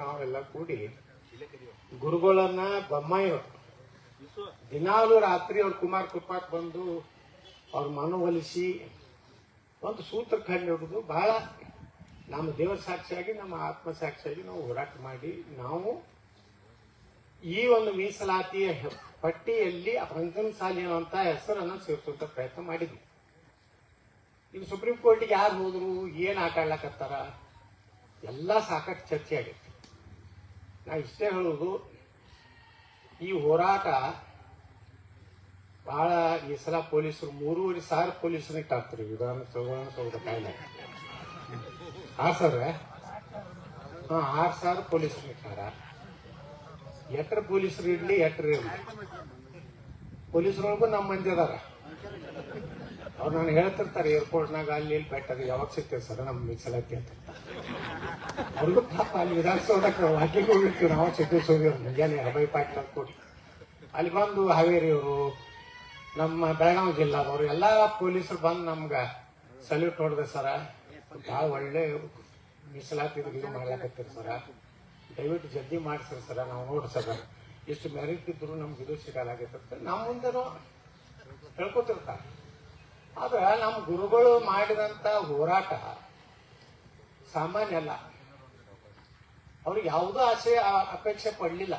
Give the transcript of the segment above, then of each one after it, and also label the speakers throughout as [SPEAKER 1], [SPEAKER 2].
[SPEAKER 1] ನಾವೆಲ್ಲ ಕೂಡಿ ಗುರುಗಳನ್ನ ಬೊಮ್ಮಾಯಿಯವರು ದಿನಾಲು ರಾತ್ರಿ ಅವ್ರ ಕುಮಾರ್ ಕೃಪಾಕ್ ಬಂದು ಅವ್ರ ಮನವೊಲಿಸಿ ಒಂದು ಸೂತ್ರ ಕಂಡು ಹಿಡಿದು ಬಹಳ ನಮ್ಮ ದೇವ ಸಾಕ್ಷಿಯಾಗಿ, ನಮ್ಮ ಆತ್ಮ ಸಾಕ್ಷಿಯಾಗಿ ನಾವು ಹೋರಾಟ ಮಾಡಿ, ನಾವು ಈ ಒಂದು ಮೀಸಲಾತಿಯ ಪಟ್ಟಿಯಲ್ಲಿ ಪಂಚಮ ಸಾಲಿ ಅನ್ನುವಂತ ಹೆಸರನ್ನು ಸೇರಿಸುವಂತ ಪ್ರಯತ್ನ ಮಾಡಿದ್ವಿ. ಈಗ ಸುಪ್ರೀಂ ಕೋರ್ಟಿಗೆ ಯಾರು ಹೋದ್ರು, ಏನ್ ಆಟಾಡ್ಲಾಕತ್ತಾರ ಎಲ್ಲಾ ಸಾಕಷ್ಟು ಚರ್ಚೆ ಆಗೈತಿ ನಾ ಇಷ್ಟೇ ಹೇಳುವುದು ಈ ಹೋರಾಟ ಬಹಳ ಈ ಸಲ ಪೊಲೀಸರು ಮೂರುವರೆ ಸಾವಿರ ಪೊಲೀಸರು ಇಟ್ಟಾಗ್ತಾರೆ ವಿಧಾನಸೌಧ ಕಾಯಿಲೆ ಆರು ಸಾವಿರ? ಹಾ, ಆರು ಸಾವಿರ ಪೊಲೀಸರು ಇಟ್ಟಾರ. ಎಟ್ರ ಪೊಲೀಸರು ಇರಲಿ ಎಟ್ರ ಇರ್ಲಿ. ಪೊಲೀಸರೊಳಗೂ ನಮ್ಮ ಮಂದಿ ಅದಾರ. ಅವ್ರು ನಾನು ಹೇಳ್ತಿರ್ತಾರೆ, ಏರ್ಪೋರ್ಟ್ನಾಗ ಅಲ್ಲಿ ಇಲ್ಲಿ ಬೆಟ್ಟದ ಯಾವಾಗ ಸಿಗ್ತೇವೆ ಸರ್ ನಮ್ಮ ಮೀಸಲಾತಿ ಅಂತ. ಅವ್ರಿಗೂ ಪಾಪ ಅಲ್ಲಿ ವಿಧಾನಸೌಧಕ್ಕೆ ಹಾಕಿಗೆ ಹೋಗಿರ್ತೀವಿ ನಾವು ಸಿದ್ದೇಶ್ ಹೋಗಿರೋದು ಮುಂಜಾನೆ ಹಬೈ ಪಾಟೀಲ್ ಕೂಡಿ. ಅಲ್ಲಿ ಬಂದು ಹಾವೇರಿಯವರು ನಮ್ಮ ಬೆಳಗಾವಿ ಜಿಲ್ಲಾದವರು ಎಲ್ಲ ಪೊಲೀಸರು ಬಂದು ನಮ್ಗೆ ಸಲ್ಯೂಟ್ ಹೊಡೆದ ಸರ. ಭಾಳ ಒಳ್ಳೆ ಮೀಸಲಾತಿ ಇದು ಮಾಡ್ಲಾಕತ್ತೀರಿ ಸರ. ದಯವಿಟ್ಟು ಜಲ್ದಿ ಮಾಡಿಸ್ರಿ ಸರ, ನಾವು ನೋಡಿ ಸರ. ಎಷ್ಟು ಮೆರಿಟ್ ಇದ್ರು ನಮ್ಗೆ ಇದು ಸಿಗಲಾಗೈತೆ ನಮ್ಮ ಮುಂದೆನೂ ಹೇಳ್ಕೊತಿರ್ತಾರೆ. ಆದ್ರೆ ನಮ್ಮ ಗುರುಗಳು ಮಾಡಿದಂತ ಹೋರಾಟ ಸಾಮಾನ್ಯ ಅಲ್ಲ. ಅವ್ರಿಗೆ ಯಾವುದೋ ಆಸೆ ಅಪೇಕ್ಷೆ ಪಡಲಿಲ್ಲ.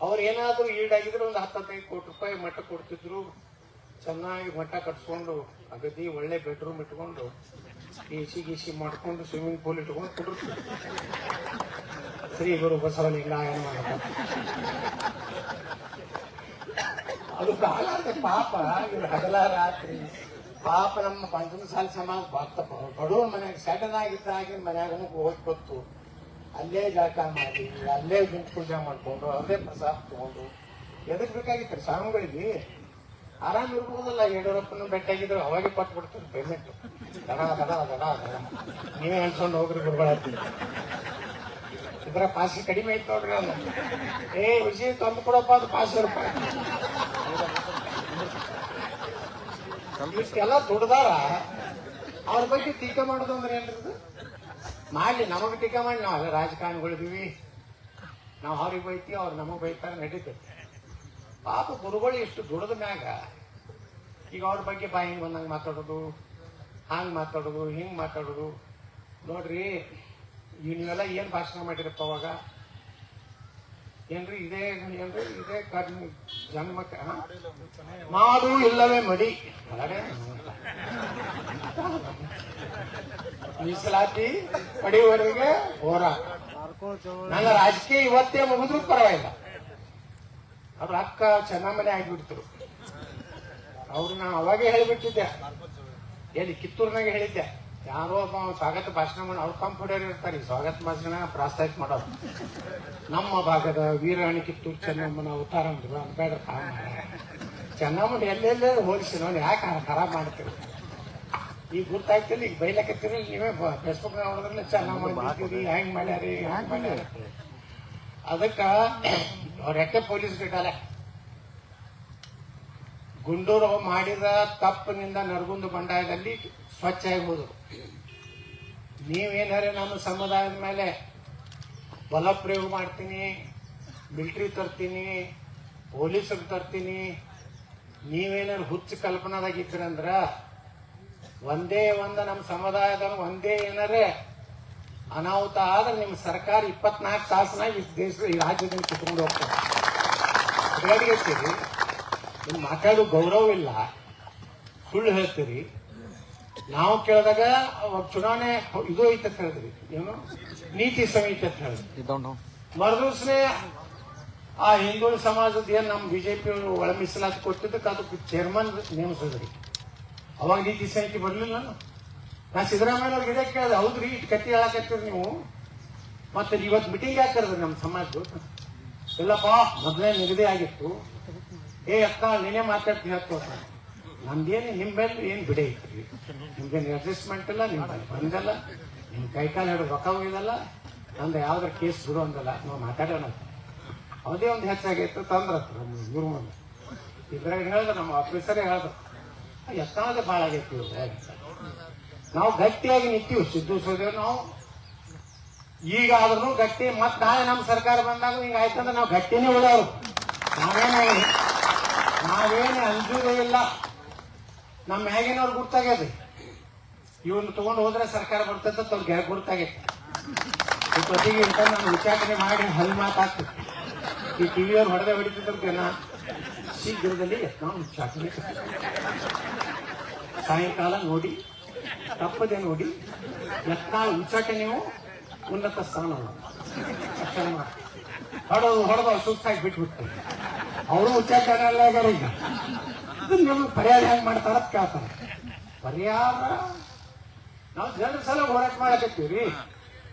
[SPEAKER 1] ಅವ್ರು ಏನಾದರೂ ಈಡಾಗಿದ್ರೆ ಒಂದು ಹತ್ತು ಕೋಟಿ ರೂಪಾಯಿ ಮಠ ಕೊಡ್ತಿದ್ರು. ಚೆನ್ನಾಗಿ ಮಠ ಕಟ್ಸ್ಕೊಂಡು, ಅಗದಿ ಒಳ್ಳೆ ಬೆಡ್ರೂಮ್ ಇಟ್ಕೊಂಡು ಎಸಿ ಗಿಸಿ ಮಾಡ್ಕೊಂಡು ಸ್ವಿಮ್ಮಿಂಗ್ ಪೂಲ್ ಇಟ್ಕೊಂಡು ಕುಡಿರ್ತಿದ್ರು ಶ್ರೀ ಗುರು ಬಸವಲಿಂಗಾಯನ ಮಾಡಕ ಅದು ಕಾಲ ಅಂದ್ರೆ ಪಾಪ ಇವ್ರು ಹಗಲ ರಾತ್ರಿ ಪಾಪ ನಮ್ಮ ಪಂಚಮ ಸಾಲ ಸಮಾಜ ಭಕ್ತ ಬಡವ್ರ ಮನೆಯಾಗ ಸಡನ್ ಆಗಿದ್ದಾಗಿ ಮನ್ಯಾಗ ಹೋಗಿ ಗೊತ್ತು. ಅಲ್ಲೇ ಜಳಕ ಮಾಡಿ, ಅಲ್ಲೇ ಗುಂಪು ಪೂಜೆ ಮಾಡ್ಕೊಂಡು, ಅಲ್ಲೇ ಪ್ರಸಾದ ತಗೊಂಡು. ಎದಕ್ ಬೇಕಾಗಿತ್ತು ಸ್ವಾಮಿಗಳಿಗೆ ಆರಾಮ್ ಇರ್ಬೋದಲ್ಲ, ಯಡಿಯೂರಪ್ಪನ ಬೆಟ್ಟಾಗಿದ್ರು ಅವಾಗೆ ಕೊಟ್ಟು ಬಿಡ್ತಾರೆ ಪೇಮೆಂಟ್ ದಡ ದಡ ದಡ ನೀವೇ ಹೇಳ್ಕೊಂಡು ಹೋಗ್ರಿ ಗುರುಗಳ ಇದ್ರ ಪಾಸಿ ಕಡಿಮೆ ಐತೆ ನೋಡ್ರಿ ಅಲ್ಲ ಏ ವಿಷಯ ತಂದು ಕೊಡಪ್ಪ, ಅದು ಪಾಸ್ ರೂಪಾಯಿ. ಇಷ್ಟೆಲ್ಲ ದುಡ್ದಾರ, ಅವ್ರ ಬಗ್ಗೆ ಟೀಕೆ ಮಾಡೋದು ಅಂದ್ರೆ ಏನ್ರಿ ಇದು? ಮಾಡ್ಲಿ, ನಮಗ್ ಟೀಕೆ ಮಾಡಿ ನಾವು ರಾಜಕಾರಣಿಗಳಿದೀವಿ ನಾವು ಅವ್ರಿಗೆ ಬೈತೀವಿ, ಅವ್ರು ನಮಗ್ ಬೈತಾರೆ ನಡೀತೈತೆ ಪಾಪ ಗುರುಗಳು ಇಷ್ಟು ದುಡಿದ ಮ್ಯಾಗ, ಈಗ ಅವ್ರ ಬಗ್ಗೆ ಬಾ ಹಿಂಗ್ ಬಂದಂಗೆ ಮಾತಾಡೋದು, ಹಂಗ್ ಮಾತಾಡೋದು, ಹಿಂಗ್ ಮಾತಾಡೋದು. ನೋಡ್ರಿ ನೀವು ನೀವೆಲ್ಲ ಏನ್ ಭಾಷಣ ಮಾಡಿರಪ್ಪ ಅವಾಗ? ಏನ್ರಿ ಇದೇ ಏನ್ರಿ ಇದೇ ಕರ್ಮ ಜನ್ಮಕ್ಕೆ? ಮಾಡು ಇಲ್ಲವೇ ಮಡಿ. ಮೀಸಲಾತಿ ಪಡೆಯುವವರೆಗೆ ಹೋರಾಟ ನನ್ನ ರಾಜಕೀಯ ಇವತ್ತೇ ಮುಗಿದ್ರು ಪರವಾಗಿಲ್ಲ. ಅವ್ರ ಅಕ್ಕ ಚೆನ್ನಮ್ಮನೆ ಆಗಿಬಿಡ್ತರು. ಅವ್ರು ನಾ ಅವಾಗೇ ಹೇಳಿಬಿಟ್ಟಿದ್ದೆ. ಎಲ್ಲಿ ಕಿತ್ತೂರ್ನಾಗ ಹೇಳಿದ್ದೆ. ಯಾರೋ ಒಬ್ಬ ಸ್ವಾಗತ ಭಾಷಣ ಮಾಡಿ ಅವ್ರು ಕಂಫರ್ಟೇಬಲ್ ಇರ್ತಾರೆ. ಸ್ವಾಗತ ಭಾಷಣ ಪ್ರಾಸ್ತಾವಿಕ ಮಾಡೋದು. ನಮ್ಮ ಭಾಗದ ವೀರಾಣಿ ಕಿತ್ತೂರು ಚೆನ್ನಮ್ಮನ ಅವತಾರ ಅಂದ್ರು ಅಂತ ಬೇಡ ಚೆನ್ನಮ್ಮನ ಎಲ್ಲೆಲ್ಲೇ ಹೋಲಿಸಿ ನೋಡಿ ಯಾಕೆ ಖರಾಬ್ ಮಾಡ್ತೀರಿ ಈಗ ಗೊತ್ತಾಗ್ತಿಲ್ಲ ಈಗ ಬೈಲಕತ್ತೀರಿ ನೀವೇ ಫೇಸ್ಬುಕ್ ನೋಡಿದ್ರೆ ಚೆನ್ನಮ್ಮ ಹೆಂಗ್ ಮಾಡ್ಯಾರಿ ಹ್ಯಾಂಗ್ ಮಾಡ್ಯಾರ ಅದಕ್ಕ ಅವ್ರ ಯಾಕೆ ಪೊಲೀಸ್ ಬಿಟ್ಟಲ್ಲ? ಗುಂಡೂರು ಮಾಡಿದ ತಪ್ಪಿನಿಂದ ನರಗುಂದ ಬಂಡಾಯದಲ್ಲಿ ಸ್ವಚ್ಛ ಆಗ್ಬೋದು ನೀವೇನಾರೇ ನಮ್ಮ ಸಮುದಾಯದ ಮೇಲೆ ಬಲ ಪ್ರಯೋಗ ಮಾಡ್ತೀನಿ, ಮಿಲ್ಟ್ರಿ ತರ್ತೀನಿ, ಪೊಲೀಸರು ತರ್ತೀನಿ ನೀವೇನಾರು ಹುಚ್ಚು ಕಲ್ಪನಾದಾಗಿದ್ದೀರಂದ್ರ ಒಂದೇ ಒಂದು ನಮ್ಮ ಸಮುದಾಯದ ಒಂದೇ ಏನಾರೇ ಅನಾಹುತ ಆದ್ರೆ ನಿಮ್ಮ ಸರ್ಕಾರ ಇಪ್ಪತ್ನಾಲ್ಕು ತಾಸನಾಗ ಈ ದೇಶದ ಈ ರಾಜ್ಯದಲ್ಲಿ ಕಿತ್ಕೊಂಡು ಹೋಗ್ತಾರೆ ಅಡ್ಗಾಡಿಗೆತ್ತೀರಿ ನೀವು ಮಾತಾಡೋ ಗೌರವ ಇಲ್ಲ, ಸುಳ್ಳು ಹೇಳ್ತೀರಿ ನಾವು ಕೇಳಿದಾಗ ಅವಾಗ ಚುನಾವಣೆ ಇದು ಐತೆ ಅಂತ ಹೇಳಿದ್ರಿ. ಏನು? ನೀತಿ ಸಂಹಿತೆ ಅಂತ ಹೇಳಿದ್ರಿ. ಮರದೂಸ್ರೆ ಆ ಹಿಂದೂ ಸಮಾಜದ ಏನು ನಮ್ಮ ಬಿಜೆಪಿ ಒಳ ಮೀಸಲಾತಿ ಕೊಟ್ಟಿದ್ದಕ್ಕೆ ಅದಕ್ಕೆ ಚೇರ್ಮನ್ ನೇಮಿಸಿದ್ರಿ. ಅವಾಗ ನೀತಿ ಸಂಹಿತೆ ಬರ್ಲಿಲ್ಲ ನಾನು. ನಾ ಸಿದ್ದರಾಮಯ್ಯ ಅವ್ರಿಗೆ ಇದೇ ಕೇಳಿದೆ ಹೌದ್ರಿ ಇಟ್ಟು ಕಟ್ಟಿ ಹೇಳಕತ್ತೀರಿ ನೀವು. ಮತ್ತೆ ಇವತ್ತು ಮೀಟಿಂಗ್ ಯಾಕೆ ಕರೆದ್ರಿ ನಮ್ಮ ಸಮಾಜದ್ದು. ಇಲ್ಲಪ್ಪ ಮೊದಲೇ ನಿಗದಿ ಆಗಿತ್ತು. ಏ ಅಕ್ಕ ನೀನೇ ಮಾತಾಡ್ತೀನಿ ಹತ್ತು ನಮ್ದೇನು ನಿಮ್ಮ ಮೇಲೆ ಏನು ಬಿಡೆ ಇತ್ತು ನಿಮ್ಗೇನು ಅಡ್ಜಸ್ಟ್ಮೆಂಟ್ ಇಲ್ಲ ನಿಮ್ ಬಂದಲ್ಲ ನಿಮ್ ಕೈ ಕಾಲು ಹಿಡಿದು ರೊಕ್ಕ ಹೋಗಿದಲ್ಲ ನಂದು ಯಾವ್ದಾರ ಕೇಸ್ ಬಿಡು ಅಂದಲ್ಲ, ನಾವು ಮಾತಾಡೋಣ. ಅವದೇ ಒಂದು ಹೆಚ್ಚಾಗಿತ್ತು ನಮ್ಮ ಇವ್ರ ಮುಂದೆ. ಇದ್ರಾಗ ಹೇಳಿದ್ರು ನಮ್ಮ ಆಫೀಸರೇ ಹೇಳಿದ್ರು ಎತ್ತಾದ ಭಾಳ ಆಗೈತಿ. ನಾವು ಗಟ್ಟಿಯಾಗಿ ನಿಂತೀವಿ, ಸಿದ್ದು ಸೋದೇವ್ ನಾವು. ಈಗ ಆದ್ರೂ ಗಟ್ಟಿ, ಮತ್ತೆ ನಾಳೆ ನಮ್ಮ ಸರ್ಕಾರ ಬಂದಾಗ ಹಿಂಗ ಆಯ್ತಂದ್ರೆ ನಾವು ಗಟ್ಟಿನೇ ಉಳಿಯೋರು. ನಾವೇನು ನಾವೇನು ಅಂಜೂರೇ ಇಲ್ಲ. ನಮ್ಮ ಮ್ಯಾಗಿನವ್ರು ಗುರ್ತಾಗ್ಯದ ಇವನ್ನ ತಗೊಂಡು ಹೋದ್ರೆ ಸರ್ಕಾರ ಬರ್ತದೆ ಅವ್ರಿಗೆ ಗುರ್ತಾಗೈತೆ. ಈ ಪ್ರತಿಗೆ ಇಂತ ನಾನು ವಿಚಾರಣೆ ಮಾಡಿ ಹಲ್ ಮಾತಾಗ್ತದೆ ಈ ಟಿವಿಯವ್ರು ಹೊಡೆದ ಹೊಡಿತಿದ್ರು ಜನ. ಶೀಘ್ರದಲ್ಲಿ ನಾವು ವಿಚಾರಣೆ. ಸಾಯಂಕಾಲ ನೋಡಿ, ತಪ್ಪದೆ ನೋಡಿ ಯತ್ನಾಳ ನೀವು ಉನ್ನತ ಸ್ಥಾನ ಹೊಡೋದು, ಹೊಡೆದು ಸುಸ್ತಾಗಿ ಬಿಟ್ಬಿಟ್ಟು ಅವರು ಉಚ್ಚಾಟನೆ ಎಲ್ಲ ಆಗ್ಯಾರ ಈಗ ನಮಗೆ ಪರಿಹಾರ ಹೆಂಗ್ ಮಾಡ್ತಾರ ಅಂತ ಕೇಳ್ತಾರೆ. ಪರಿಹಾರ ನಾವು ಜನರ ಸಲ ಹೋರಾಟ ಮಾಡಕತ್ತೀವ್ರಿ.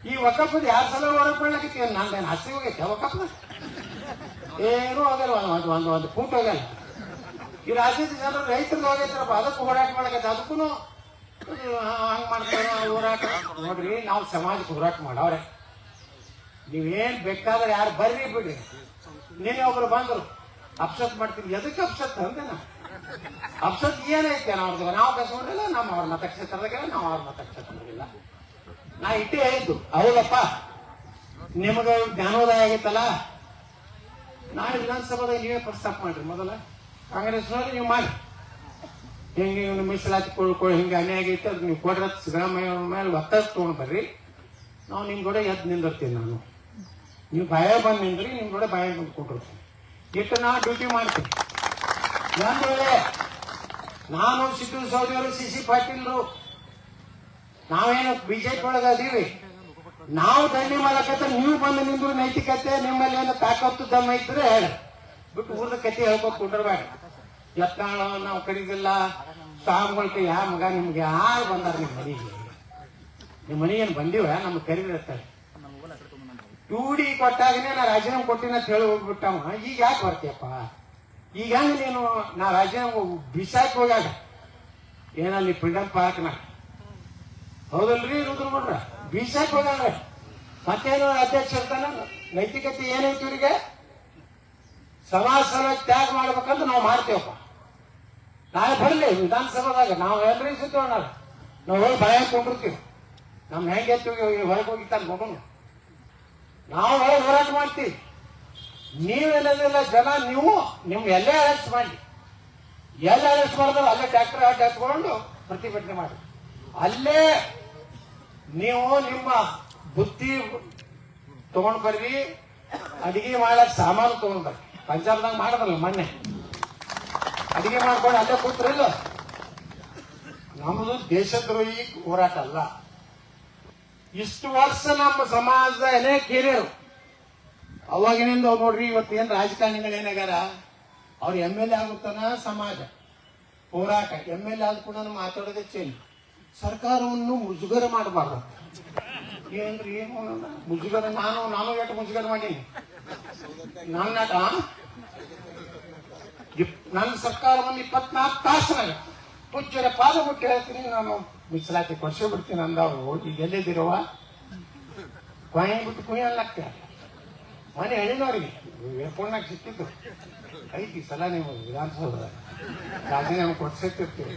[SPEAKER 1] ಈ ಒಕ್ಕಪ್ಪದ ಯಾರ ಸಲ ಹೋರಾಟ ಮಾಡ್ಲಕತ್ತೀವಿ ನಂದೇನು ಹಸಿ ಹೋಗೈತೆ ಒಕ್ಕಪ್ಪನ ಏನೂ ಆಗಲ್ಲ ಒಂದು ಒಂದು ಒಂದು ಫೂಟ್ ಹೋಗಲ್ಲ. ಈ ರಾಜ್ಯದ ಜನರು ರೈತರು ಹೋಗೈತಾರಪ್ಪ, ಅದಕ್ಕೂ ಹೋರಾಟ ಮಾಡಕತ್ತೆ ಅದಕ್ಕೂ ಹಂಗ್ ಮಾಡ್ತಾರ ಹೋರಾಟ. ನೋಡ್ರಿ, ನಾವು ಸಮಾಜಕ್ಕೆ ಹೋರಾಟ ಮಾಡವ್ರೆ. ನೀವೇನ್ ಬೇಕಾದ್ರೆ ಯಾರು ಬರ್ರಿ ಬಿಡ್ರಿ. ನೀನೇ ಒಬ್ರು ಬಂದ್ರು ಅಪ್ಸತ್ ಮಾಡ್ತೀನಿ. ಎದಕ್ಕೆ ಅಪ್ಸತ್ ಅಂದೇನ ಅಪ್ಸತ್ ಏನೈತೆ ಅವ್ರದ್ದು. ನಾವು ಕಸ್ಕೊಂಡಿಲ್ಲ ನಮ್ಮ ಅವ್ರ ಮತಕ್ಷೇತ್ರದಾಗ ನಾವು ಅವ್ರ ಮತಕ್ಷೇತ್ರದಾಗಿಲ್ಲ. ನಾ ಇಟ್ಟೇ ಹೇಳಿದ್ದು. ಹೌದಪ್ಪ. ನಿಮಗೆ ಜ್ಞಾನೋದಯ ಆಗೈತಲ್ಲ ನಾಳೆ ವಿಧಾನಸಭಾದಾಗ ನೀವೇ ಪ್ರಸ್ತಾಪ ಮಾಡ್ರಿ ಮೊದಲ. ಕಾಂಗ್ರೆಸ್ನವ್ರು ನೀವು ಮಾಡಿ. ಹಿಂಗೆ ಇವನು ಮೀಸಲಾತಿ ಕೊಡ್ಕೊ ಹಿಂಗೆ ಅನ್ಯಾಯ ಆಗೈತೆ ಅದು ನೀವು ಕೊಡ್ರ. ಸಿದ್ದರಾಮಯ್ಯ ಅವ್ರ ಮೇಲೆ ಒತ್ತಡ ತೊಗೊಂಡು ಬರ್ರಿ. ನಾವು ನಿಮ್ ಕೂಡ ಎದ್ದು ನಿಂದಿರ್ತೀನಿ ನಾನು. ನೀವು ಭಯ ಬಂದು ನಿಂದ್ರಿ, ನಿಮ್ ಕೂಡ ಭಯ ಬಂದು ಕೊಟ್ಟಿರ್ತೀನಿ ಇಟ್ಟು ನಾ ಡ್ಯೂಟಿ ಮಾಡ್ತೀನಿ. ಒಂದ್ ನಾನು ಸಿದ್ದು ಸೌದಿಯವರು ಸಿ ಸಿ ಪಾಟೀಲ್ರು. ನಾವೇನು ಬಿಜೆಪಿ ಒಳಗೆ ಅದೀವಿ. ನಾವು ದಂಡಿ ಮಾಡಕತ್ತ ನೀವು ಬಂದು ನಿಂದ್ರು ನೈತಿಕತೆ, ನಿಮ್ಮಲ್ಲಿ ಏನು ತಾಕತ್ತು ದಮ್ಮ ಇದ್ರೆ ಬಿಟ್ಟು ಊರ್ದ ಕತೆ ಹೇಳ್ಬೇಕು ಕುಂಡ್ರಬೇಡ ಯತ್ನಾಳ ನಾವು ಕರೀದಿಲ್ಲ. ಸ್ವಾಮಿಗಳ ಯಾ ಮಗ, ನಿಮ್ಗೆ ಯಾರು ಬಂದಾರ ನಿಮ್ಮ ಮನೆಗೆ? ನಿಮ್ಮ ಮನೆಗೆ ಏನು ಬಂದಿವ? ನಮ್ಗೆ ಕರೀದಿರ್ತಾರೆ. ಟೂಡಿ ಕೊಟ್ಟಾಗನೇ ನಾ ರಾಜೀನಾಮೆ ಕೊಟ್ಟಿನ ಅಂತ ಹೇಳಿ ಹೋಗ್ಬಿಟ್ಟವ. ಈಗ ಯಾಕೆ ಬರ್ತೀಯಪ್ಪ? ಈಗ ಏನು ನೀನು ನಾ ರಾಜೀನಾಮೆ ಬಿಸಾಕ್ ಹೋಗ್ಯಾಗ. ಏನಲ್ಲಿ ಫ್ರೀಡಮ್ ಪಾರ್ಕ್ನ ಹೌದಲ್ರಿ ರುದ್ರ ಬಿಡ್ರ ಬಿಸಾಕ್ ಹೋಗ್ಯಾಗ. ಮತ್ತೇನು ಅಧ್ಯಕ್ಷ ಇರ್ತಾನ ನೈತಿಕತೆ ಏನೈತಿ ಇವರಿಗೆ? ಸಮಾಜ ತ್ಯಾಗ ಮಾಡ್ಬೇಕಂತ ನಾವು ಮಾಡ್ತೇವಪ್ಪ. ನಾಳೆ ಬರ್ಲಿ ವಿಧಾನಸಭಾದಾಗ. ನಾವು ಎಲ್ರಿ ಸಿದ್ದೋಣ ನಾವು ಹೋಗಿ ಭಯ ಕೊಂಡಿರ್ತೀವಿ. ನಮ್ಮ ಹೆಂಗೆ ಹೊರಗೆ ಹೋಗಿತ್ತಾನ ಮಗನು ನಾವು ಹೊರಗೆ ಹೋರಾಟ ಮಾಡ್ತೀವಿ. ನೀವೆಲ್ಲದಿಲ್ಲ ಜನ, ನೀವು ನಿಮ್ ಎಲ್ಲೇ ಅರೆಸ್ಟ್ ಮಾಡಿ. ಎಲ್ಲ ಅರೆಸ್ಟ್ ಮಾಡಿದ್ರೆ ಅಲ್ಲೇ ಟ್ರ್ಯಾಕ್ಟರ್ ಹಾಕಿ ಪ್ರತಿಭಟನೆ ಮಾಡಿ. ಅಲ್ಲೇ ನೀವು ನಿಮ್ಮ ಬುದ್ಧಿ ತಗೊಂಡ್ ಬರ್ರಿ ಅಡಿಗೆ ಮಾಡಕ್ ಸಾಮಾನು ತಗೊಂಡ್ ಬರ್ರಿ ಪಂಜಾಬ್ದಾಗ ಮಾಡಿದ್ರಲ್ಲ ಮೊನ್ನೆ. ಅಡಿಗೆ ಮಾಡ್ಕೊಂಡು ಅಲ್ಲೇ ಕೂತ್ರಲ್ಲ ನಮ್ದು ದೇಶದ್ರೋಹಿ ಹೋರಾಟ ಅಲ್ಲ. ಇಷ್ಟು ವರ್ಷ ನಮ್ಮ ಸಮಾಜದ ಅನೇಕ ಹಿರಿಯರು ಅವಾಗಿನಿಂದ ನೋಡ್ರಿ, ಇವತ್ತು ಏನ್ ರಾಜಕಾರಣಿಗಳು ಏನಾಗ್ಯಾರ? ಅವ್ರು ಎಂ ಎಲ್ ಎ ಆಗುತ್ತಾನ ಸಮಾಜ, ಹೋರಾಟ ಎಂ ಎಲ್ ಎ ಆದ ಕೂಡ ಮಾತಾಡೋದೇ ಚೇಂಜ್. ಸರ್ಕಾರವನ್ನು ಮುಜುಗರ ಮಾಡಬಾರ್ದು. ಏನ್ರಿ ಏನು ಮುಜುಗರ, ನಾನು ನಾನು ಎಷ್ಟು ಮುಜುಗರ ಮಾಡೀನಿ? ನನ್ನ ನನ್ನ ಸರ್ಕಾರವನ್ನು ಇಪ್ಪತ್ನಾಲ್ಕು ತಾಸನಾಗ ಪುಚ್ಚರ ಪಾದ ಮುಟ್ಟಿ ಹೇಳ್ತೀನಿ, ನಾನು ಮಿಸಲಾತಿ ಕೊಡ್ಸೇ ಬಿಡ್ತೀನಿ ಅಂದ ಅಂದವರು ಈಗ ಎಲ್ಲಿದ್ದಿರುವ ಕೊಯ್ ಬಿಟ್ಟು ಕುಯ್ಯ ಅನ್ಲಾಗ್ತೀರ ಮನೆ ಹೇಳಿನವ್ರಿಗೆ ಏರ್ಪೋರ್ಟ್ನಾಗ ಸಿಕ್ಕಿದ್ದು? ಐತಿ ಸಲ ನೀವು ವಿಧಾನಸೌಧದಾಗ. ರಾಜೀನಾಮೆ ಕೊಡ್ಸಿರ್ತೀವಿ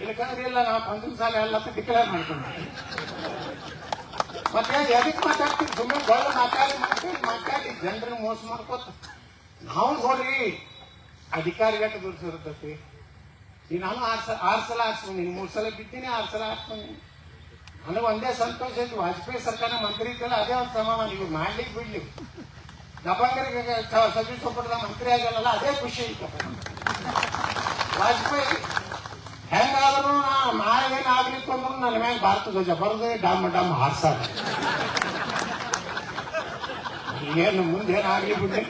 [SPEAKER 1] ಇಲ್ಲಕಂದ್ರೆ ಇಲ್ಲ ನಾವು ಪಂಚಮ ಸಾಲ ಎಲ್ಲ ಡಿಕ್ಲೇರ್ ಮಾಡ್ಕೊಂಡು ಮತ್ತೆ ಎದಕ್ಕೆ ಮಾತಾಡ್ತೀವಿ ಸುಮ್ಮನೆ ದೊಡ್ಡ ಮಾತಾಡಿ ಮಾತಾಡಿ ಮಾತಾಡಿ, ಜನರನ್ನ ಮೋಸ ಮಾಡ್ಕೋತ. ನಾವು ನೋಡ್ರಿ ಅಧಿಕಾರಿಗಟ್ಟು ದುರ್ಸಿರ್ತೈತಿ ನಾನು ಆರ್ ಸಲ ಆರು ಸಲ ಹಾಕ್ಸ್ಕೊಂಡಿನಿ ಮೂರು ಸಲ ಬಿದ್ದೀನಿ ಆರು ಸಲ ಹಾಕ್ಸ್ಕೊಂಡಿನಿ ನನಗೆ ಒಂದೇ ಸಂತೋಷ ಇತ್ತು. ವಾಜಪೇಯಿ ಸರ್ಕಾರ ಮಂತ್ರಿ ಇದ್ದಲ್ಲ ಅದೇ ಒಂದು ಸಮಾನ ಇವ್ರು ಮಾಡ್ಲಿಕ್ಕೆ ಬಿಡ್ಲಿ. ದಬಂಗರಿಗೆ ಸಚಿವ ಸಂಪುಟದ ಮಂತ್ರಿ ಆಗಲ್ಲ ಅದೇ ಖುಷಿ ಐತಪ್ಪ ವಾಜಪೇಯಿ, ಹೆಂಗಾದ್ರೂ ನಾ ನಾಳೆ ಏನಾಗ್ಲಿಕ್ಕೆ ಅಂದ್ರೂ ನನ್ನ ಮ್ಯಾಗ ಭಾರತ ಧ್ವಜ ಬರದೆ ಡಮ್ ಡಮ್ ಹಾರ್ಸಾರ ಏನು ಮುಂದೆ ಏನಾಗ್ಲಿ ಬಿಡ್ಲಿ.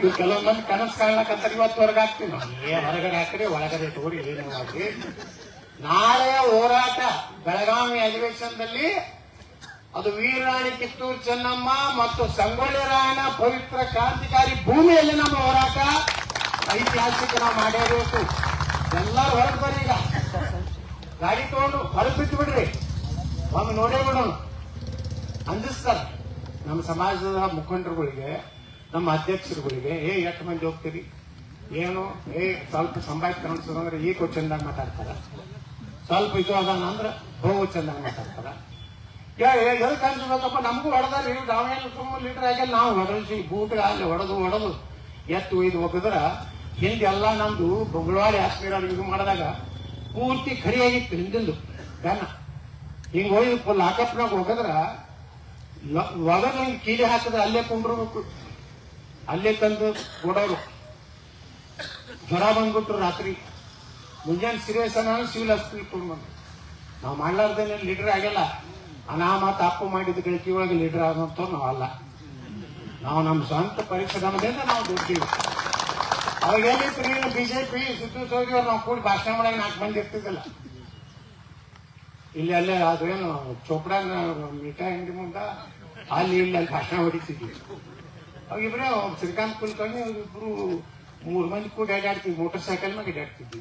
[SPEAKER 1] ಇವ್ ಕೆಲವೊಂದ್ ಮಂದಿ ಕನಸು ಕಾಣ್ಲಕ್ಕಂತಾರೆ ಇವತ್ತು ಹೊರಗೆ ಹಾಕ್ತೀವಿ ನಾವು ಏ, ಹೊರಗಡೆ ಹಾಕ್ರಿ, ಒಳಗಡೆ ತೋರಿ ಏನೇ ನಾಳೆ ಬೆಳಗಾವಿ ಅಧಿವೇಶನದಲ್ಲಿ ಅದು ವೀರರಾಣಿ ಕಿತ್ತೂರು ಚೆನ್ನಮ್ಮ ಮತ್ತು ಸಂಗೊಳ್ಳಿ ರಾಯನ ಪವಿತ್ರ ಕ್ರಾಂತಿಕಾರಿ ಭೂಮಿಯಲ್ಲಿ ನಮ್ಮ ಹೋರಾಟ ಐತಿಹಾಸಿಕ ನಾವು ಮಾಡಬೇಕು ಎಲ್ಲರೂ ಹೊರಗೆ ಬರ್ರಿ ಈಗ. ಗಾಡಿ ತಗೊಂಡು ಹೊರಗೆ ಬಿಟ್ಟು ಬಿಡ್ರಿ ಒಮ್ಮೆ ನೋಡೇ ಬಿಡೋಣ ಅಂದಿಸ್ತಾರೆ ನಮ್ಮ ಸಮಾಜದ ಮುಖಂಡರುಗಳಿಗೆ, ನಮ್ಮ ಅಧ್ಯಕ್ಷರುಗಳಿಗೆ, ಏ, ಎಷ್ಟು ಮಂದಿ ಹೋಗ್ತೀರಿ? ಏನು? ಏ, ಸ್ವಲ್ಪ ಸಂಭಾಷಣೆ ಅಂದ್ರೆ ಈ ಕ್ವಶನ್ದಾಗ ಮಾತಾಡ್ತಾರ. ಸ್ವಲ್ಪ ಇದು ಅದಾನ ಅಂದ್ರೆ ಬಹು ಚಂದ ಮಾತಾಡ್ತಾರ. ಎಲ್ಲಿ ಅನ್ಸ್ಬೇಕಪ್ಪ ನಮಗೂ ಹೊಡೆದ್ರಿ. ನಾವೇನು ಸುಮ್ಮನೆ ಲೀಟರ್ ಆಗಿಲ್ಲ ನಾವು ಹೊಡೆಸಿ ಬೂಟ್ಗೆ ಅಲ್ಲಿ ಹೊಡೆದು ಹೊಡೆದು, ಎತ್ತು ಒಯ್ದು ಒಗ್ಗದ್ರ ಹಿಂದೆಲ್ಲ ನಮ್ದು ಬೊಗಳವಾಡಿ ಹಾಸ್ಪಿಟಲ್ ಇದು ಮಾಡಿದಾಗ ಪೂರ್ತಿ ಖರಿಯಾಗಿತ್ತು ಹಿಂದಿಂದು ಗನ ಹಿಂಗೆ ಹೋಗಿ ಫುಲ್ ಲಾಕಪ್ನಾಗ ಒಗದ್ರ ಒಗದ ಹಿಂಗೆ ಕೀಲಿ ಹಾಕಿದ್ರೆ ಅಲ್ಲೇ ಕುಂಡ್ರಬೇಕು. ಅಲ್ಲೇ ತಂದು ಕೊಡೋರು. ಜ್ವರ ಬಂದ್ಬಿಟ್ರು ರಾತ್ರಿ. ಮುಂಜಾನೆ ಸೀರಿಯಸ್ ಅನ್ನೋ ಸಿವಿಲ್ ಹಾಸ್ಪಿಟಲ್ ತೊಗೊಂಡ್ಬಂದು ನಾವು ಮಾಡ್ಲಾರ್ದೇನೆ ಲೀಡರ್ ಆ ನಾ ಅಪ್ಪು ಮಾಡಿದ ಗಳಿಕೆ ಒಳಗೆ ಲೀಡರ್ ಆದಂತ ನಾವಲ್ಲ ನಾವು ನಮ್ಮ ಸ್ವಂತ ಪರಿಶ್ರಮದಿಂದ ನಾವು ದುಡ್ಡಿವಿ ಅವಾಗ ಏನಿತ್ತು ಬಿಜೆಪಿ ಸಿದ್ದು ಸೋದಿ ಅವ್ರು ನಾವು ಕೂಡಿ ಭಾಷಣ ಮಾಡಾಗ ನಾಲ್ಕು ಮಂದಿ ಇರ್ತಿದ್ದಿಲ್ಲ. ಇಲ್ಲಿ ಅಲ್ಲೇ ಅದೇನು ಚೋಪ್ರಾ ಮಿಠಾ ಅಂಗಡಿ ಮುಂದ ಅಲ್ಲಿ ಇಲ್ಲಿ ಅಲ್ಲಿ ಭಾಷಣ ಹೊಡಿತಿದ್ವಿ. ಅವಾಗಿಬ್ರೆ ಶ್ರೀಕಾಂತ್ ಕುಲಕರ್ಣಿ ಅವ್ರಿಬ್ರು ಮೂರು ಮಂದಿ ಕೂಡಿ ಅಡ್ಡಾಡ್ತಿದ್ವಿ ಮೋಟರ್ ಸೈಕಲ್ ಮ್ಯಾಗ ಅಡ್ಡಾಡ್ತಿದ್ವಿ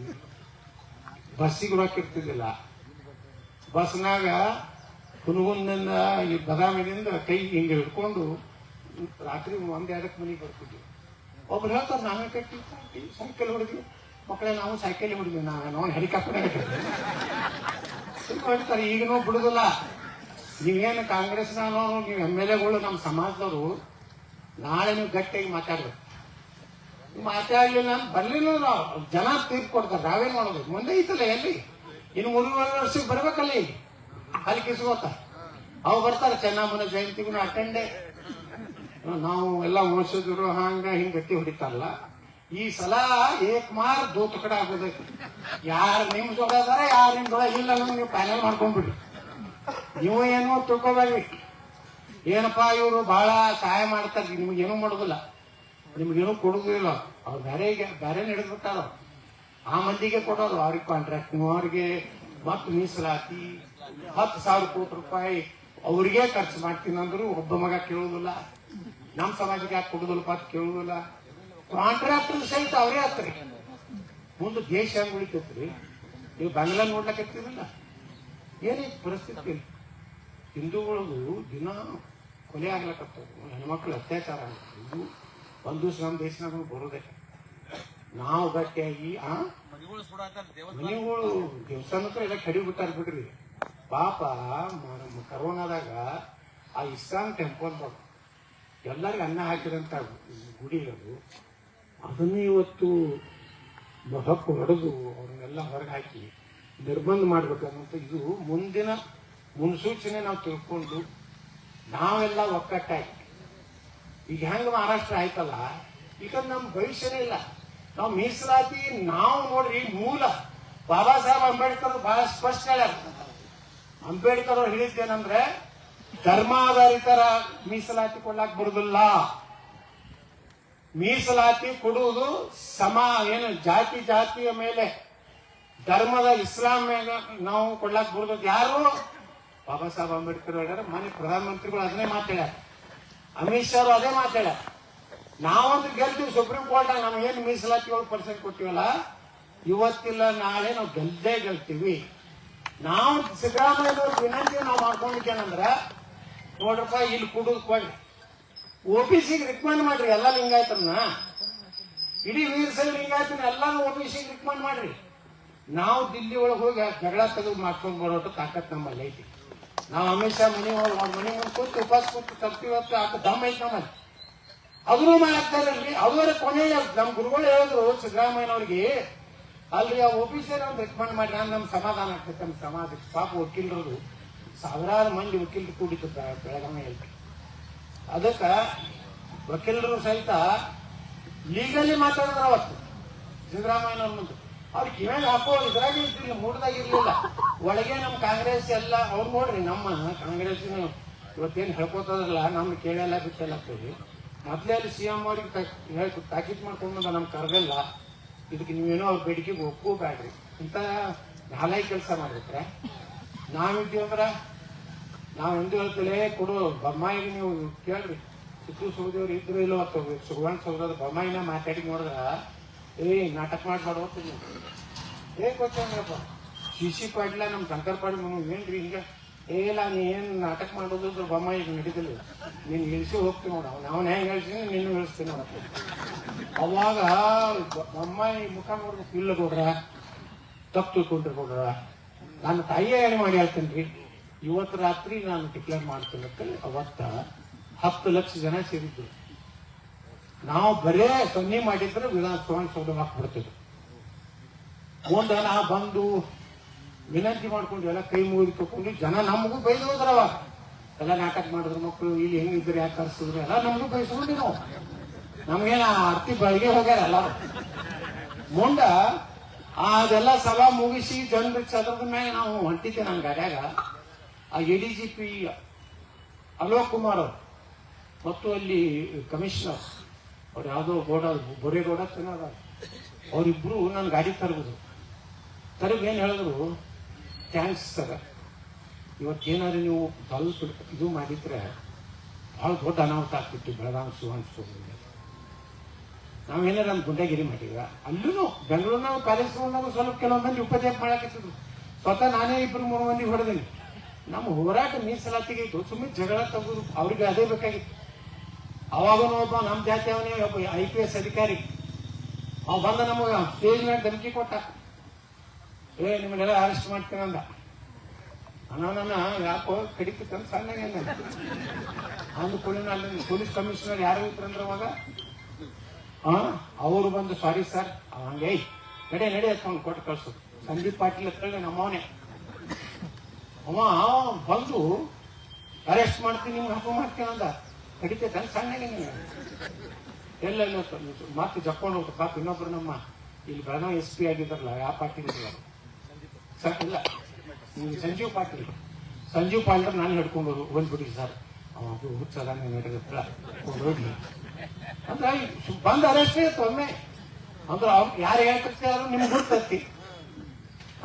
[SPEAKER 1] ಬಸ್ಸಿಗೆ ರೊಕ್ಕ ಇರ್ತಿದ್ದಿಲ್ಲ ಬಸ್ನಾಗ ಹುನಗುಂದಿಂದ ಈ ಬದಾಮಿನಿಂದ ಕೈ ಹಿಂಗೆ ಹಿಡ್ಕೊಂಡು ರಾತ್ರಿ ಒಂದ್ ಎರಡಕ್ಕೆ ಮನೆಗೆ ಬರ್ತಿದ್ವಿ. ಒಬ್ರು ಹೇಳ್ತಾರೆ ನಾನು ಕಟ್ಟಿ ಸೈಕಲ್ ಹೊಡಿದ್ವಿ ಮಕ್ಕಳೇ, ನಾವು ಸೈಕಲ್ ಹೊಡಿದ್ವಿ, ನಾವು ನಾವು ಹೆಲಿಕಾಪ್ಟರ್ ಹೇಳ್ತಾರೆ, ಈಗನೂ ಬಿಡುದಿಲ್ಲ. ನೀವೇನು ಕಾಂಗ್ರೆಸ್ನವರು ನೀವು ಎಂ ಎಲ್ ಎಗಳು, ನಮ್ಮ ಸಮಾಜದವರು, ನಾಳೆ ನೀವು ಗಟ್ಟಿಯಾಗಿ ಮಾತಾಡ್ಬೇಕು. ಮಾತಾಡ್ಲಿಲ್ಲ ಅಂತ ಬರ್ಲಿಲ್ಲ ನಾವು. ಜನ ತೀರ್ಪು ಕೊಡ್ತಾರೆ. ನಾವೇನ್ ಮಾಡೋದು? ಮುಂದೆ ಐತಲ್ಲ ಎಲ್ಲಿ? ಇನ್ನು ಮೂರುವರೆ ವರ್ಷಕ್ಕೆ ಬರ್ಬೇಕಲ್ಲ ಇಲ್ಲಿ. ಅಲ್ಲಿ ಕಿಸ್ಕೋತ. ಅವು ಬರ್ತಾರೆ, ಚೆನ್ನಮ್ಮನ ಜಯಂತಿಗೂ ಅಟೆಂಡೆ ನಾವು ಎಲ್ಲ ಓದಿಸಿದ್ರು ಹಂಗ ಹಿಂಗ್ ಗಟ್ಟಿ ಹೊಡಿತಾರಲ್ಲ ಈ ಸಲ ಏಕಮಾರ್ ದೋ ಕಡೆ ಆಗೋದೈತಿ ಯಾರು ನಿಮ್ ಜೊಡದಾರ ಯಾರು ನಿಮ್ ಜೊಡ ಇಲ್ಲ ನೀವು ಪ್ಯಾನಲ್ ಮಾಡ್ಕೊಂಡ್ಬಿಡಿ. ನೀವು ಏನೋ ತಿಳ್ಕೊಬೇಡ್ರಿ ಏನಪ್ಪಾ ಇವರು ಬಹಳ ಸಹಾಯ ಮಾಡ್ತಾರೆ ಏನೂ ಮಾಡೋದಿಲ್ಲ. ನಿಮ್ಗೇನು ಕೊಡೋದಿಲ್ಲ ಅವ್ರು ಬೇರೆ ಬೇರೆ ನಡೆದ್ಬಿಟ್ಟಾರ. ಆ ಮಂದಿಗೆ ಕೊಡೋದು. ಅವ್ರಿಗೆ ಕಾಂಟ್ರಾಕ್ಟ್ ನೀವು ಅವ್ರಿಗೆ ಮತ್ತು ಮೀಸಲಾತಿ, ಹತ್ತು ಸಾವಿರ ಕೋಟಿ ರೂಪಾಯಿ ಅವ್ರಿಗೆ ಖರ್ಚು ಮಾಡ್ತೀನಿ ಅಂದ್ರು ಒಬ್ಬ ಮಗ ಕೇಳುದಿಲ್ಲ. ನಮ್ಮ ಸಮಾಜಕ್ಕೆ ಯಾಕೆ ಕೊಡುದಿಲ್ಲಪ್ಪ ಅಂತ ಕೇಳುದಿಲ್ಲ. ಕಾಂಟ್ರಾಕ್ಟ್ ಸಹಿತ ಅವರೇ ಹತ್ರಿ ಮುಂದೆ ದೇಶ ಹೆಂಗ್ ಉಳಿತೈತ್ರಿ? ನೀವು ಬಂಗ್ಲಾ ನೋಡ್ಲಕತ್ತಿರಲ್ಲ ಏನೇ ಪರಿಸ್ಥಿತಿ ಹಿಂದೂಗಳದು ದಿನ ಕೊಲೆ ಆಗ್ಲಕತ್ತವು ಹೆಣ್ಮಕ್ಳು ಅತ್ಯಾಚಾರ ಆಗ್ತಾರೆ ಇದು ಒಂದು ದಿವಸ ನಮ್ಮ ದೇಶನಾಗ ಬರೋದೇ ನಾವು ಗಟ್ಟಿಯಾಗಿ ಆ? ಮನೆಗಳು ದೇವಸ್ಥಾನಕ್ಕೆ ಎಲ್ಲ ಕಡಿ ಬಿಟ್ಟಾರ ಬಿಡ್ರಿ. ಪಾಪ ಕರೋನಾದಾಗ ಆ ಇಸ್ಲಾಮ್ ಟೆಂಪಲ್ ಎಲ್ಲರಿಗೂ ಅನ್ನ ಹಾಕಿದಂತ ಗುಡಿ ಅದು ಅದನ್ನು ಇವತ್ತು ಹಕ್ಕು ಹೊಡೆದು ಅವ್ರನ್ನೆಲ್ಲ ಹೊರಗೆ ಹಾಕಿ ನಿರ್ಬಂಧ ಮಾಡ್ಬೇಕನ್ನೋಂಥ ಇದು ಮುಂದಿನ ಮುನ್ಸೂಚನೆ ನಾವು ತಿಳ್ಕೊಂಡು ನಾವೆಲ್ಲ ಒಕ್ಕಟ್ಟಾಗಿ ಈಗ ಹೆಂಗ ಮಹಾರಾಷ್ಟ್ರ ಆಯ್ತಲ್ಲ? ಈಗ ನಮ್ ಭವಿಷ್ಯನೇ ಇಲ್ಲ. ನಾವು ಮೀಸಲಾತಿ ನಾವು ನೋಡ್ರಿ ಮೂಲ. ಬಾಬಾ ಸಾಹೇಬ್ ಅಂಬೇಡ್ಕರ್ ಬಹಳ ಸ್ಪಷ್ಟ ಹೇಳ್ಯಾರ. ಅಂಬೇಡ್ಕರ್ ಅವ್ರು ಹೇಳಿದ್ದೇನಂದ್ರೆ ಧರ್ಮಾಧಾರಿತರ ಮೀಸಲಾತಿ ಕೊಡ್ಲಾಕ್ ಬರುದಿಲ್ಲ. ಮೀಸಲಾತಿ ಕೊಡುವುದು ಸಮ, ಏನು ಜಾತಿ ಜಾತಿಯ ಮೇಲೆ. ಧರ್ಮದ ಇಸ್ಲಾಂ ಮೇಲೆ ನಾವು ಕೊಡ್ಲಾಕ್ ಬರುದು ಯಾರು? ಬಾಬಾ ಸಾಹೇಬ್ ಅಂಬೇಡ್ಕರ್ ಹೇಳ್ಯಾರ. ಮನೆ ಪ್ರಧಾನಮಂತ್ರಿಗಳು ಅದನ್ನೇ ಮಾತಾಡ್ಯಾರ. ಅಮಿತ್ ಶಾ ಅದೇ ಮಾತಾಡ ನಾವೊಂದು ಗೆಲ್ತೀವಿ ಸುಪ್ರೀಂ ಕೋರ್ಟ್ ನಮಗೇನು ಮೀಸಲಾತಿ ಏಳು ಪರ್ಸೆಂಟ್ ಕೊಟ್ಟಿವಲ್ಲ, ಇವತ್ತಿಲ್ಲ, ನಾಳೆ ನಾವು ಗೆಲ್ದೇ ಗೆಲ್ತೀವಿ. ನಾವು ಸಿದ್ದರಾಮಯ್ಯವ್ರ ವಿನಂತಿ ನಾವು ಮಾಡ್ಕೊಂಡಿದ್ದೇನಂದ್ರ, ನೋಡ್ರಪ್ಪ, ಇಲ್ಲಿ ಕುಡಿದು ಕೊಡ್ರಿ. ಒ ಪಿ ಸಿಗೆ ರಿಕಮೆಂಡ್ ಮಾಡ್ರಿ, ಎಲ್ಲ ಲಿಂಗಾಯತನ್ನ. ಇಡೀ ವೀರಶೈವ ಲಿಂಗಾಯತನ ಎಲ್ಲಾನು ಒ ಪಿ ಸಿಗೆ ರಿಕಮೆಂಡ್ ಮಾಡ್ರಿ. ನಾವು ದಿಲ್ಲಿ ಒಳಗೆ ಹೋಗಿ ಜಗಳ ತೆಗೆದು ಮಾಡ್ಕೊಂಡು ಬರೋದು ತಾಕತ್ ನಮ್ಮಲ್ಲಿ ಐತಿ. ನಾವು ಅಮಿತ್ ಮನೆ ಒಳಗೆ ಅವ್ರ ಮನೆ ಮುಂದೆ ಕೂತು ಉಪವಾಸ ಕೂತು ತರ್ತೀವಿ ಆತ ದಮ್ ಐತೆ ನಮ್ಮ ಅದನ್ನು ಮಾಡಾಕ್ತಾರಲ್ರಿ ಅವರ ಕೊನೆಯ ನಮ್ಮ ಗುರುಗಳು ಹೇಳಿದ್ರು ಸಿದ್ದರಾಮಯ್ಯನವ್ರಿಗೆ, ಅಲ್ರಿ, ಆ ಆಫೀಸರ್ ಒಂದು ರೆಕಮೆಂಡ್ ಮಾಡಿ ನಾನು ನಮ್ಮ ಸಮಾಧಾನ ಆಗ್ತೈತೆ ನಮ್ಮ ಸಮಾಜಕ್ಕೆ ಪಾಪ ವಕೀಲರು ಸಾವಿರಾರು ಮಂದಿ ವಕೀಲರು ಕೂಡಿತು ಬೆಳಗಾವಿ ಬೆಳಗಾವಿಯಲ್ಲಿ ಅದಕ್ಕೆ ವಕೀಲರು ಸಹಿತ ಲೀಗಲಿ ಮಾತಾಡಿದ್ರು ಅವತ್ತು ಸಿದ್ದರಾಮಯ್ಯನವ್ರ ಮುಂದೆ. ಅವ್ರಿಗೆ ಕಿವ್ಯಾಗ ಹಾಕೋ ಇದ್ರಾಗ ಇದ್ರಿ ಮೂಡ್ದಾಗ ಇರ್ಲಿಲ್ಲ. ಒಳಗೆ ನಮ್ಮ ಕಾಂಗ್ರೆಸ್ ಎಲ್ಲ, ಅವ್ರು ನೋಡ್ರಿ ನಮ್ಮ ಕಾಂಗ್ರೆಸ್ ಇವತ್ತೇನು ಹೇಳ್ಕೊತದಲ್ಲ ನಮ್ಗೆ ಕೇಳಲ್ಲ ಬಿಟ್ಟೆಲ್ಲ ಆಗ್ತದೆ ಮೊದಲೇ ಅಲ್ಲಿ ಸಿ ಎಂ ಅವ್ರಿಗೆ ಹೇಳ್- ತಾಕೀತ್ ಮಾಡ್ಕೊಂಡು ನಮ್ಗೆ ಕರ್ಗಲ್ಲ. ಇದಕ್ಕೆ ನೀವೇನೋ ಅವ್ರ ಬೇಡಿಕೆಗೆ ಒಪ್ಕೋಬೇಡ್ರಿ ಇಂಥ ನಾಲ್ಕು ಕೆಲಸ ಮಾಡಿಬಿಟ್ರೆ ನಾವಿದ್ದೀವಿ ಅಂದ್ರ, ನಾವು ಎಂದು ಹೇಳ್ತಲೇ ಕೊಡು ಬೊಮ್ಮಾಯಿಗೆ ನೀವು ಕೇಳ್ರಿ. ಸಿದ್ದು ಸೌದಿಯವ್ರು ಇದ್ರು ಇಲ್ಲೋ ಅಥವಾ ಸುಗವನ್ ಸೌಧರ ಬೊಮ್ಮಾಯಿನ ಮಾತಾಡಿ ನೋಡಿದ್ರ ಏ, ನಾಟಕ ಮಾಡಿ ಮಾಡೋತೀನಿ ಏ ಗೊತ್ತಂದ್ರಪ್ಪ ಶಿಶಿ ಸಿ ಪಾಟೀಲ ನಮ್ಮ ಶಂಕರ್ ನಮ್ಗೆ ಏನ್ರಿ ಹಿಂಗ ಏ, ಇಲ್ಲ, ನೀ ಏನ್ ನಾಟಕ ಮಾಡೋದು ಬೊಮ್ಮಾಯಿ ನಡೀತಿಲ್ಲ. ನೀನು ಇಳಿಸಿ ಹೋಗ್ತೀನಿ ನೋಡ. ಅವ್ನು ಹೆಂಗೆ ಹೇಳ್ತೀನಿ ನಿನ್ನ ಇಳಿಸ್ತೀನಿ ನೋಡ ಅವಾಗ ಬೊಮ್ಮ ಬೊಮ್ಮಾಯಿ ಮುಖ ನೋಡ್ಬೇಕು ಇಲ್ಲ ಕೊಡ್ರ? ತಪ್ಪು ತಿಳ್ಕೊಂಡ್ರಿ ಕೊಡ್ರ? ನನ್ನ ತಾಯಿಯೇ ಏನು ಮಾಡಿ ಹೇಳ್ತೀನಿ ರೀ ಇವತ್ತು ರಾತ್ರಿ ನಾನು ಡಿಕ್ಲೇರ್ ಮಾಡ್ತೀನಿ ಅವತ್ತ ಹತ್ತು ಲಕ್ಷ ಜನ ಸೇರಿದ್ರು. ನಾವು ಬರೇ ಸೊನ್ನೆ ಮಾಡಿದ್ರೆ ವಿಧಾನಸೌಧ ಹಾಕ್ಬಿಡ್ತಿದ್ರು ಮುಂದೆ ನಾ ಬಂದು ವಿನಂತಿ ಮಾಡ್ಕೊಂಡು ಎಲ್ಲ ಕೈ ಮುಗಿದು ತಕೊಂಡು ಜನ ನಮಗೂ ಬೈದು ಹೋದ್ರವ ಎಲ್ಲ ನಾಟಕ ಮಾಡಿದ್ರು ಮಕ್ಕಳು, ಇಲ್ಲಿ ಹೆಂಗಿದ್ರು ಯಾಕೆ ಕರ್ಸಿದ್ರು? ಎಲ್ಲ ನಮಗೂ ಬೈಸ್ಕೊಂಡಿ ನಾವು. ನಮ್ಗೇನ ಆರ್ತಿ ಬೆಳಗ್ಗೆ ಹೋಗ್ಯಾರ ಎಲ್ಲರೂ. ಮುಂದ ಅದೆಲ್ಲ ಸಭಾ ಮುಗಿಸಿ ಜನರು ಚದರದ ಮೇಲೆ ನಾವು ಹೊಂಟಿದ್ದೆ ನನ್ನ ಗಾಡ್ಯಾಗ ಆ A D G P Alok Kumar ಅವರು ಮತ್ತು ಅಲ್ಲಿ ಕಮಿಷನರ್. ಅವ್ರು ಯಾವುದೋ ಗೋಡ ಬೊರೇಗೌಡ ಚೆನ್ನಾಗ ಅವರಿಬ್ರು ನನ್ನ ಗಾಡಿ ತರಬಹುದು ತರಗ್ ಏನು ಹೇಳಿದ್ರು? ಥ್ಯಾಂಕ್ಸ್ ಸರ್ ಇವತ್ತೇನಾದ್ರು ನೀವು ಸ್ವಲ್ಪ ಇದು ಮಾಡಿದ್ರೆ ಭಾಳ ದೊಡ್ಡ ಅನಾಹುತ ಆಗ್ತಿತ್ತು ಬೆಳಗಾವಿ ಸುವರ್ಣ ನಾವೇನಾರ ನಮ್ಮ ಗುಂಡಗಿರಿ ಮಾಡಿದ್ರ ಅಲ್ಲೂ ಬೆಂಗಳೂರಿನ ಪ್ಯಾಲೇಸ್ ನಾವು ಸ್ವಲ್ಪ ಕೆಲವೊಂದು ಮಂದಿ ಉಪದೇಶ ಮಾಡಾಕತ್ತಿದ್ರು. ಸ್ವತಃ ನಾನೇ ಇಬ್ಬರು ಮೂರು ಮಂದಿ ಹೊಡೆದೀನಿ. ನಮ್ಮ ಹೋರಾಟ ಮೀಸಲಾತಿಗೆ ಇತ್ತು ಸುಮ್ಮನೆ ಜಗಳ ತಗೋದು ಅವ್ರಿಗೆ ಅದೇ ಬೇಕಾಗಿತ್ತು. ಅವಾಗನು ಒಬ್ಬ ನಮ್ಮ ಜಾತಿ ಅವನೇ ಒಬ್ಬ ಐ ಪಿ ಎಸ್ ಅಧಿಕಾರಿ. ಅವ ಬಂದ ನಮಗೆ ಸ್ಟೇಜ್ ಮೇಲೆ ಧಮಕಿ ಕೊಟ್ಟ. ಏ, ನಿಮ್ಮನ್ನೆಲ್ಲ ಅರೆಸ್ಟ್ ಮಾಡ್ತೀನಂದ ಅಣ್ಣ ಯಾಕೋ ಕಡಿತಂತ ಸಣ್ಣಗೆ ಅಂದ. ಕೂಡಲೇ ಅಲ್ಲಿ ಪೊಲೀಸ್ ಕಮಿಷನರ್ ಯಾರು ಇದ್ರಂದ್ರ ಅವಾಗ. ಆ, ಅವರು ಬಂದು ಸಾರಿ ಸರ್ ಹಂಗೆ ನಡೆ ನಡೆ ಅತ್ಕೊಂಡು ಕೊಟ್ಟು ಕಳ್ಸು. ಸಂದೀಪ್ ಪಾಟೀಲ್ ಹತ್ರ ನಮ್ಮವನೇ ಅವ ಬಂದು ಅರೆಸ್ಟ್ ಮಾಡ್ತೀನಿ, ನಿಮ್ಗೆ ಹಬ್ಬ ಮಾಡ್ತೀನಿ ಅಂದ. ಕಡಿತೈತೆ ಸಣ್ಣಗೆ ನೀವು ಎಲ್ಲ ಇಲ್ಲ ಮತ್ತೆ ಜಪ್ಕೊಂಡು ಹೋಗ್ತು ಪಾಪ ಇನ್ನೊಬ್ರು ನಮ್ಮ ಇಲ್ಲಿ ಬೆಳಗಾವಿ ಎಸ್ ಪಿ ಆಗಿದ್ದಾರಲ್ಲ ಯಾವ ಪಾರ್ಟಿ ಇಲ್ಲ. ಸಂಜೀವ್ ಪಾಟೀಲ್. ಸಂಜೀವ್ ಪಾಟೀಲ್ ನಾನು ಹಿಡ್ಕೊಂಡು ಬಂದ್ಬಿಡಿ ಸರ್. ಅದು ಹುಚ್ಚದ ನಡೆದಲ್ಲ ಹೋಗ್ಲಿ. ಅಂದ್ರೆ ಬಂದ್ ಅರೆಸ್ಟ್ ಇತ್ತು ಒಮ್ಮೆ. ಅಂದ್ರೆ ಅವ್ರು ಯಾರು ಹೇಳ್ತಿರ್ತಾರೋ ನಿಮ್ಗೆ ಗುರ್ತೈತಿ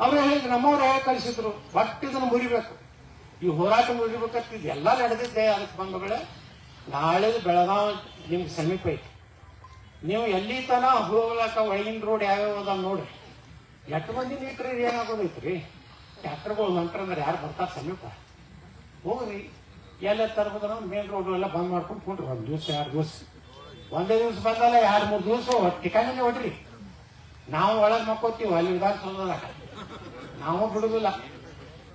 [SPEAKER 1] ಅವ್ರು ಹೇಳಿದ್ರು, ನಮ್ಮವ್ರು ಹೇಗೆ ಕಳಿಸಿದ್ರು? ಬಟ್ ಇದನ್ನು ಮುರಿಬೇಕು. ಈ ಹೋರಾಟ ಮುರಿಬೇಕಂತ ಇದೆಲ್ಲ ನಡೆದಿದ್ದೆ, ಅದಕ್ಕೆ ಬಂಧುಗಳೇ ನಾಳೆ ಬೆಳಗಾವ್ ನಿಮ್ಗೆ ಸಮೀಪ ಐತಿ. ನೀವು ಎಲ್ಲಿ ತನ ಹೋಗ್ಲಾಕ ಒಳಗಿನ ರೋಡ್ ಯಾವ್ಯಾವ ಅದಾವ ನೋಡ್ರಿ. ಎಷ್ಟು ಮಂದಿ ನೀಟ್ರಿ ಏನಾಗೋದೈತ್ರಿ ಟ್ಯಾಕ್ಟರ್ಗಳು ಹೊಂಟ್ರಂದ್ರೆ ಯಾರು ಬರ್ತಾರೆ ಸಮೀಪ? ಹೋಗ್ರಿ. ಎಲ್ಲ ತರ್ಬೋದ್ರ ಮೇನ್ ರೋಡ್ ಎಲ್ಲ ಬಂದ್ ಮಾಡ್ಕೊಂಡು ಕುಂಡ್ರಿ ಒಂದು ದಿವಸ, ಎರಡು ದಿವಸ. ಒಂದೇ ದಿವಸ ಬಂದಲ್ಲ, ಎರಡು ಮೂರು ದಿವಸ ಟಿಕಾಣಿ ಹೊಡ್ರಿ ನಾವು ಒಳಗೆ ಮಕ್ಕೋತೀವಿ ಅಲ್ಲಿ ವಿಧಾನಸೌಧದಾಗ. ನಾವು ಬಿಡುದಿಲ್ಲ.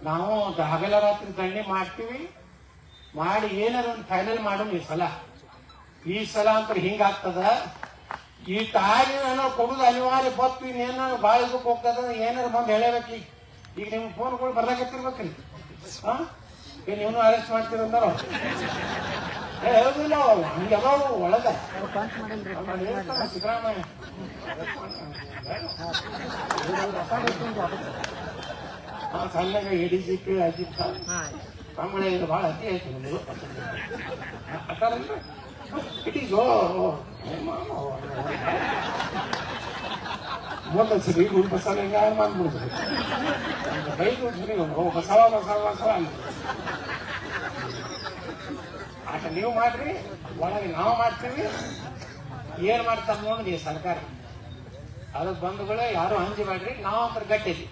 [SPEAKER 1] ನಾವು ಹಗಲ ರಾತ್ರಿ ದಂಡಿ ಮಾಡ್ತೀವಿ. ಮಾಡಿ ಏನಾರ ಒಂದು ಫೈನಲ್ ಮಾಡೋಣ ಈ ಸಲ. ಈ ಸಲ ಅಂತ ಹಿಂಗಾಗ್ತದ? ಈ ತಾಯಿ ಏನೋ ಕೊಡುದು ಅನಿವಾರ್ಯ, ಬತ್ತು ಇನ್ನೇನಾರು ಭಾಳ ಇದಕ್ಕೆ ಹೋಗ್ತದ ಏನಾರು ಬಂದು ಹೇಳಬೇಕು ಈಗ ಈಗ ನಿಮ್ ಫೋನ್ಗಳು ಬರ್ದಾಕತ್ತಿರ್ಬೇಕ್ರಿ ಹಾ? ಏನ್ ನೀವು ಅರೆಸ್ಟ್ ಮಾಡ್ತೀರಂದಾರ ಏ, ಹೇಳುದಿಲ್ಲ ಹಂಗೆಲ್ಲ ಒಳಗ. ಸಿದ್ದರಾಮಯ್ಯ. ಸಣ್ಣಗ A D G P Ajit Kamble ಇದು ಭಾಳ ಅತಿ ಆಯ್ತು ನಿಮಗೆ ಇಟ್ ಈಸ್ ಓ ಸರಿ ಗುರು ಬಸಾಲ ಹೆಂಗ ಮಾಡ್ಬಿಡ್ತಾರೆ ಬೈದು ಸರಿ ಓ ಬಸವ ಬಸವ ಬಸವ. ಆಟ ನೀವು ಮಾಡ್ರಿ, ಒಳಗೆ ನಾವು ಮಾಡ್ತೀವಿ. ಏನ್ ಮಾಡ್ತಾರ ನೋಡ್ರಿ ಸರ್ಕಾರ. ಅದಕ್ಕೆ ಬಂಧುಗಳೇ ಯಾರು ಹಂಚಿ ಮಾಡ್ರಿ, ನಾವು ಅಂತ ಗಟ್ಟಿದ್ವಿ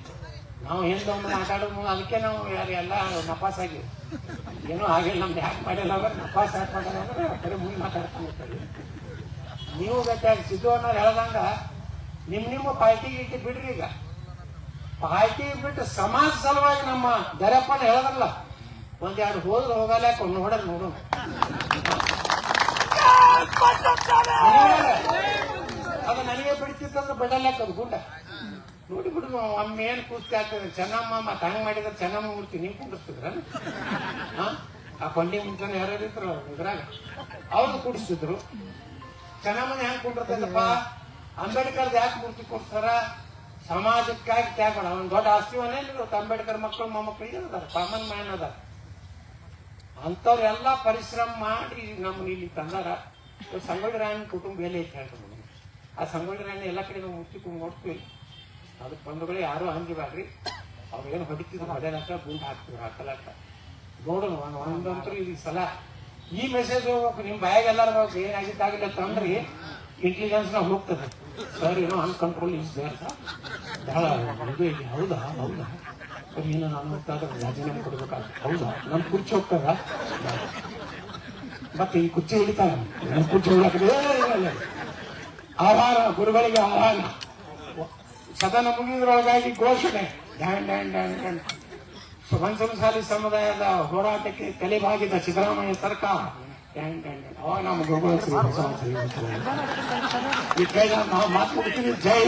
[SPEAKER 1] ನಾವು ಹಿಂದೆ ಒಂದು ಮಾತಾಡೋದು ಅದಕ್ಕೆ ನಾವು ಯಾರು ಎಲ್ಲ ನಪಾಸಾಗಿ ಏನೋ ಆಗಿಲ್ಲ ನಮ್ದು ಯಾಕೆ ಮಾಡಿಲ್ಲ ಅಂದ್ರೆ ನಪಾಸ್ ಯಾಕೆ ಮಾಡಿಲ್ಲ ಅಂದ್ರೆ ಬರೀ ಮುಂದೆ ಮಾತಾಡ್ಕೊಂಡು ನೀವು ಗಟ್ಟಿಯಾಗಿ ಸಿದ್ದು ಅನ್ನೋರು ಹೇಳ್ದಂಗ ನಿಮ್ ನಿಮ್ಮ ಪಾರ್ಟಿ ಗೀಟಿ ಬಿಡ್ರಿ ಈಗ. ಪಾರ್ಟಿ ಬಿಟ್ಟು ಸಮಾಜ ಸಲುವಾಗಿ ನಮ್ಮ ದರಪ್ಪನ ಹೇಳದಲ್ಲ ಒಂದೆರಡು ಹೋದ್ರೆ ಹೋಗಲ್ಲ ಕೊಂಡು ನೋಡಲ್ ನೋಡೋಣ. ಅದು ನನಗೆ ಬಿಡ್ತಿತ್ತಂದ್ರೆ ಬಿಡಲ್ಯಾಕ ಅದು ಗುಡ್ಡ ನೋಡಿ ಬಿಡು ಒಮ್ಮೆ ಏನ್ ಕೂಸ್ತಿ ಆಗ್ತದೆ ಚೆನ್ನಮ್ಮ ಮತ್ತೆ ಹಂಗ್ ಮಾಡಿದ್ರೆ ಚೆನ್ನಮ್ಮ ಮೂರ್ತಿ ನೀವು ಕುಂಡಿಸ್ತಿದ್ರ ಆ? ಕೊಂಡಿ ಮುಂಚೆನೆ ಯಾರ್ಯಾರು ಇದ್ರು ಇದ್ರಾಗ? ಅವ್ರದ್ದು ಕುಡಿಸ್ತಿದ್ರು. ಚೆನ್ನಮ್ಮನ ಹೆಂಗ್ ಕುಂಡಿರ್ತದಪ್ಪ ಅಂಬೇಡ್ಕರ್ ಯಾಕೆ ಮೂರ್ತಿ ಕೊಡ್ತಾರ ಸಮಾಜಕ್ಕಾಗಿ ತ್ಯಾಗ ಅವ್ನ ದೊಡ್ಡ ಆಸ್ತಿ ಆಸ್ತಿವನ್ನೇ ಅಂಬೇಡ್ಕರ್ ಮಕ್ಕಳು ಮೊಮ್ಮಕ್ಕಳಿಗೆ ಅದಾರ? ಕಾಮನ್ ಮ್ಯಾನ್ ಅದಾರ. ಅಂಥವ್ರೆಲ್ಲ ಪರಿಶ್ರಮ ಮಾಡಿ ನಮ್ಮನ್ನ ಇಲ್ಲಿ ತಂದಾರ. ಸಂಗೊಳ್ಳಿ ರಾಯನ್ ಕುಟುಂಬ ಎಲ್ಲಿ ಐತೆ ನಮಗೆ ಆ ರಾಯನ ಎಲ್ಲ ಕಡೆ ನಾವು ಮುಚ್ಚಿಕೊಂಡು ನೋಡ್ತೀವಿ. ಅದಕ್ಕೆ ಬಂದಗಳು ಯಾರು ಹಂಗಿಬ್ಯಾಡ್ರಿ ಅವ್ರು ಏನು ಹೊಡಿತಿದ್ರು ನಂತರ ಗುಂಡು ಹಾಕ್ತಿದ್ರು ಹಾಕಲಾಕ ನೋಡೋಣ, ಒಂದು ಒಂದಂತೂ ಈ ಸಲ ಈ ಮೆಸೇಜ್ ಹೋಗ್ಬೇಕು. ನಿಮ್ಮ ಬಾಯಾಗೆಲ್ಲಾರ ಏನಾಗಿದ್ದಾಗಿಲ್ಲ ತಂದ್ರಿ ಇಂಟೆಲಿಜೆನ್ಸ್ ನಾವು ಹೋಗ್ತದೆ ಸರ್ ಏನೋ ಅನ್ಕಂಟ್ರೋಲ್ ಇಸ್ ದೇರ್ ಬಹಳ ಇದು ಇದೆ ಹೌದಾ ಹೌದಾ? ಸರ್ ನಾನು ರಾಜೀನಾಮೆ ಕೊಡ್ಬೇಕಾಗ್ತದೆ ಹೌದಾ? ನನ್ನ ಕುರ್ಚಿ ಹೋಗ್ತದ? ಮತ್ತೆ ಈ ಕುರ್ಚಿ ಹಿಡಿತಾನ ನನ್ನ ಕುರ್ಚಿ ಹಿಡಿಯಕ್ಕೆ ಆಹ್ವಾನ ಗುರುಗಳಿಗೆ ಆಹ್ವಾನ ಸದನ ಮುಗಿದ್ರೊಳಗಾಗಿ ಘೋಷಣೆ. ಡ್ಯಾನ್ ಡ್ಯಾನ್ ಡ್ಯಾನ್ ಡ್ಯಾನ್. ಪಂಚಮಸಾಲಿ ಸಮುದಾಯದ ಹೋರಾಟಕ್ಕೆ ತಲೆಬಾಗಿದ ಸಿದ್ದರಾಮಯ್ಯ ಸರ್ಕಾರ. ಟ್ಯಾಂಕ್ ಟ್ಯಾಂಕ್. ಅವಾಗ ನಮ್ಮ ಗುರುಗಳು ಶ್ರೀ ಬಸವರಾಜ ಈ ಕೈ ನಾವು ಮಾತು ಕೊಡ್ತೀನಿ ಜೈ